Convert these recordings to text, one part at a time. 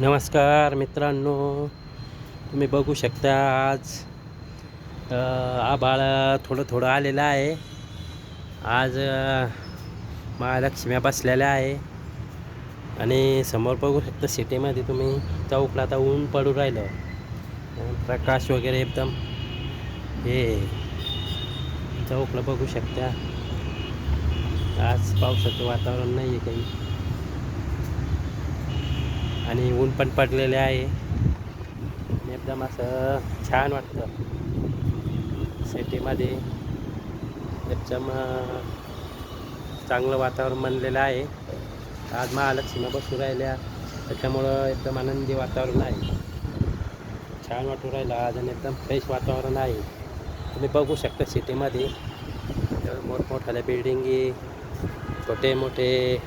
नमस्कार मित्रांनो तुम्ही बघू शकता आज आभाळ थोडं थोडं आलेलं आहे. आज महालक्ष्म्या बसलेल्या आहे. आणि समोर बघू शकता सिटीमध्ये तुम्ही चौकला आता ऊन पडू राहिलं. प्रकाश वगैरे एकदम हे चौकला बघू शकता. आज पावसाचं वातावरण नाही आहे काही. आणि ऊन पण पडलेले आहे. आणि एकदम असं छान वाटतं. सिटीमध्ये एकदम चांगलं वातावरण बनलेलं आहे. आज महालक्ष्मी बसू राहिल्या. त्याच्यामुळं एकदम आनंदी वातावरण आहे. छान वाटू राहिलं आज आणि एकदम फ्रेश वातावरण आहे. तुम्ही बघू शकता सिटीमध्ये. तर मोठमोठ्याल्या बिल्डिंगी छोटे मोठे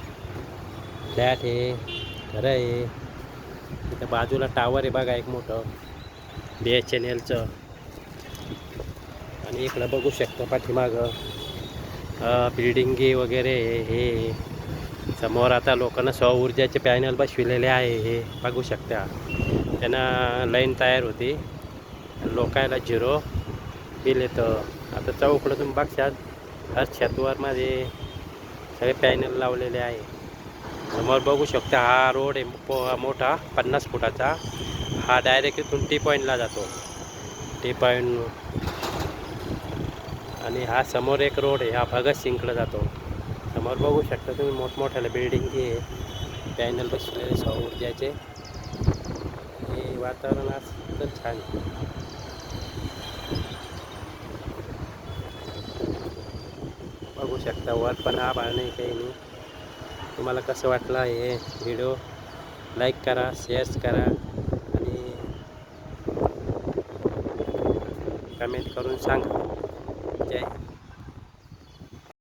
फ्लॅट आहे. घरं आहे. इथं बाजूला टावर आहे बघा एक मोठं. बी एच एन एलचं आणि इकडं बघू शकतो पाठीमागं. बिल्डिंगी वगैरे हे समोर आता लोकांना सौर ऊर्जाचे पॅनल बसविलेले आहे हे. बघू शकता. त्यांना लाईन तयार होती. लोकायला झिरो बिल येतं. आता चौकडं तुम्ही बघशाल. हर छतवरमध्ये सगळे पॅनल लावलेले आहे. समोर बघू शकता हा रोड आहे मोठा पन्नास फुटाचा. हा डायरेक्ट इथून टी पॉईंटला जातो. टी पॉईंट आणि हा समोर एक रोड आहे हा भगतसिंगकडे जातो. समोर बघू शकता तुम्ही मोठमोठ्याला बिल्डिंग आहे पॅनल बसलेले सौर ऊर्जाचे. हे वातावरण आज तर छान बघू शकता वर पण हा नाही काही नाही तुम्हाला कसं वाटलं हे व्हिडिओ लाईक करा शेअर्स करा आणि कमेंट करून सांगा. जय